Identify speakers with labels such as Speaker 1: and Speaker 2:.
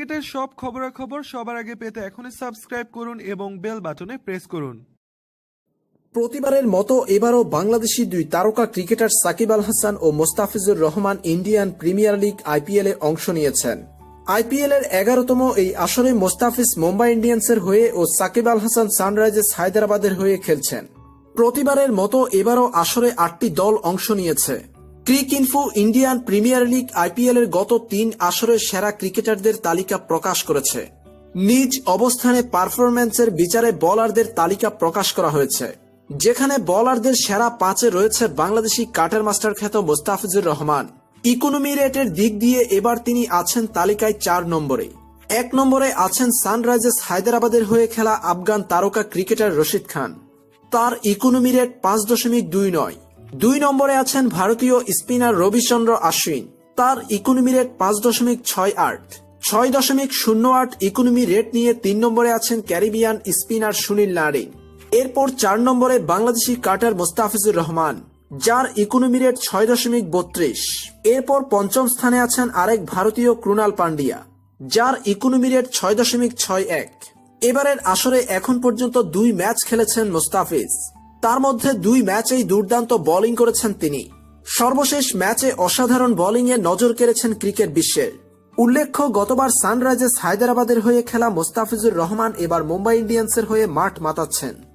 Speaker 1: ক্রিকেটের সব খবরাখবর সবার আগে পেতে এখনই সাবস্ক্রাইব করুন এবং বেল বাটনে প্রেস করুন।
Speaker 2: প্রতিবারের মতো এবারও বাংলাদেশি দুই তারকা ক্রিকেটার সাকিব আল হাসান ও Mustafizur Rahman Indian Premier League IPL এ অংশ নিয়েছেন। আইপিএল এর এগারোতম এই আসরে মোস্তাফিজ মুম্বাই ইন্ডিয়ান্সের হয়ে ও সাকিব আল হাসান সানরাইজার্স হায়দ্রাবাদের হয়ে খেলছেন। প্রতিবারের মতো এবারও আসরে আটটি দল অংশ নিয়েছে। Cricinfo Indian Premier League IPL এর গত তিন আসরের সেরা ক্রিকেটারদের তালিকা প্রকাশ করেছে। নিজ অবস্থানে পারফরম্যান্সের বিচারে বলারদের তালিকা প্রকাশ করা হয়েছে। যেখানে বলারদের সেরা পাঁচে রয়েছে বাংলাদেশি কাটার মাস্টার খ্যাত মোস্তাফিজুর রহমান। ইকোনমি রেটের দিক দিয়ে এবার তিনি আছেন তালিকায় চার নম্বরে। এক নম্বরে আছেন সানরাইজার্স হায়দ্রাবাদের হয়ে খেলা আফগান তারকা ক্রিকেটার রশিদ খান। তার ইকোনমি রেট পাঁচ দশমিক দুই নয়। দুই নম্বরে আছেন ভারতীয় স্পিনার রবিচন্দ্র আশ্বিন। তার ইকোনমি রেট পাঁচ দশমিক ছয় আট। ছয় দশমিক শূন্য আট ইকোনমি রেট নিয়ে তিন নম্বরে আছেন ক্যারিবিয়ান স্পিনার সুনীল নারিন। এরপর চার নম্বরে বাংলাদেশি কাটার মোস্তাফিজুর রহমান, যার ইকোনমি রেট ছয় দশমিক বত্রিশ। এরপর পঞ্চম স্থানে আছেন আরেক ভারতীয় ক্রুনাল পান্ডিয়া, যার ইকোনমি রেট ছয় দশমিক ছয় এক। এবারের আসরে এখন পর্যন্ত দুই ম্যাচ খেলেছেন মোস্তাফিজ। তার মধ্যে দুই ম্যাচেই দুর্দান্ত বোলিং করেছেন তিনি। সর্বশেষ ম্যাচে অসাধারণ বোলিংয়ে নজর কেড়েছেন ক্রিকেট বিশ্বের। উল্লেখ্য, গতবার সানরাইজার্স হায়দরাবাদের হয়ে খেলা মোস্তাফিজুর রহমান এবার মুম্বাই ইন্ডিয়ান্সের হয়ে মাঠ মাতাচ্ছেন।